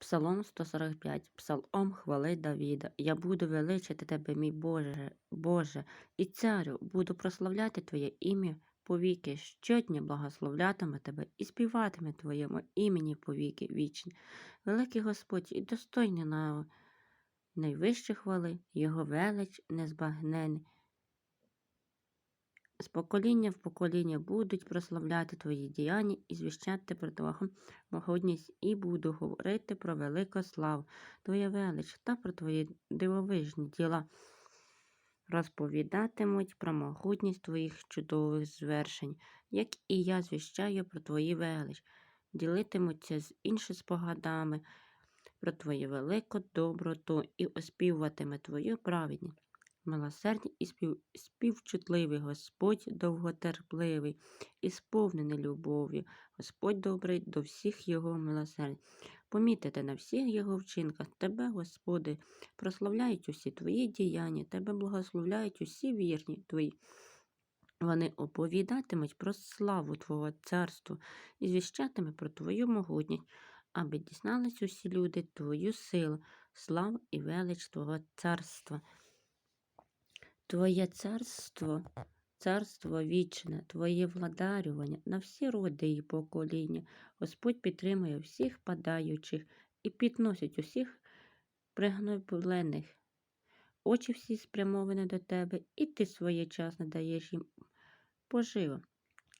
Псалом 145, Псалом хвали Давіда. Я буду величити тебе, мій Боже, Боже, і царю, буду прославляти Твоє ім'я повіки, щодня благословлятиме тебе і співатиме Твоєму імені повіки вічні. Великий Господь і достойний на найвищі хвали, Його велич незбагнений. Покоління в покоління будуть прославляти твої діяння і звіщати про твою могутність, і буду говорити про велику славу, Твоя велич та про твої дивовижні діла. Розповідатимуть про могутність твоїх чудових звершень, як і я звіщаю про твої велич, ділитимуться з іншими спогадами про твою велику доброту і оспівуватиме твою праведність. Милосердний і спів... співчутливий Господь довготерпливий і сповнений любов'ю. Господь добрий до всіх його милосердь. Помітите на всіх його вчинках Тебе, Господи, прославляють усі Твої діяння, Тебе благословляють усі вірні Твої. Вони оповідатимуть про славу Твого царства і звіщатимуть про Твою могутність, аби дізнались усі люди Твою силу, славу і велич Твого царства. Твоє царство, царство вічне, Твоє владарювання на всі роди і покоління. Господь підтримує всіх падаючих і підносить усіх пригноблених. Очі всі спрямовані до тебе, і ти своєчасно даєш їм поживу.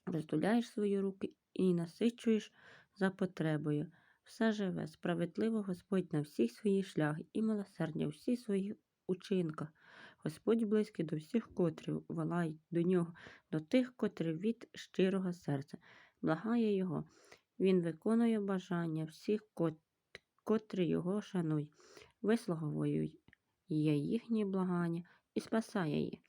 Роздуляєш свої руки і насичуєш за потребою. Все живе, справедливо Господь на всіх своїх шлях і милосердя у всіх своїх учинках. Господь близький до всіх, котрі волають до нього, до тих, котрі від щирого серця. Благає Його. Він виконує бажання всіх, котрі його шанують, вислуговують є їхні благання і спасає їх.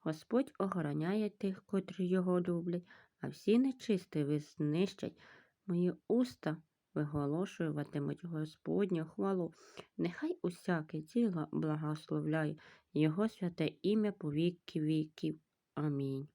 Господь охороняє тих, котрі його люблять, а всі нечисті знищать. Мої уста виголошуватимуть Господню хвалу. Нехай усяке тіло благословляє Його святе ім'я по віки віків. Амінь.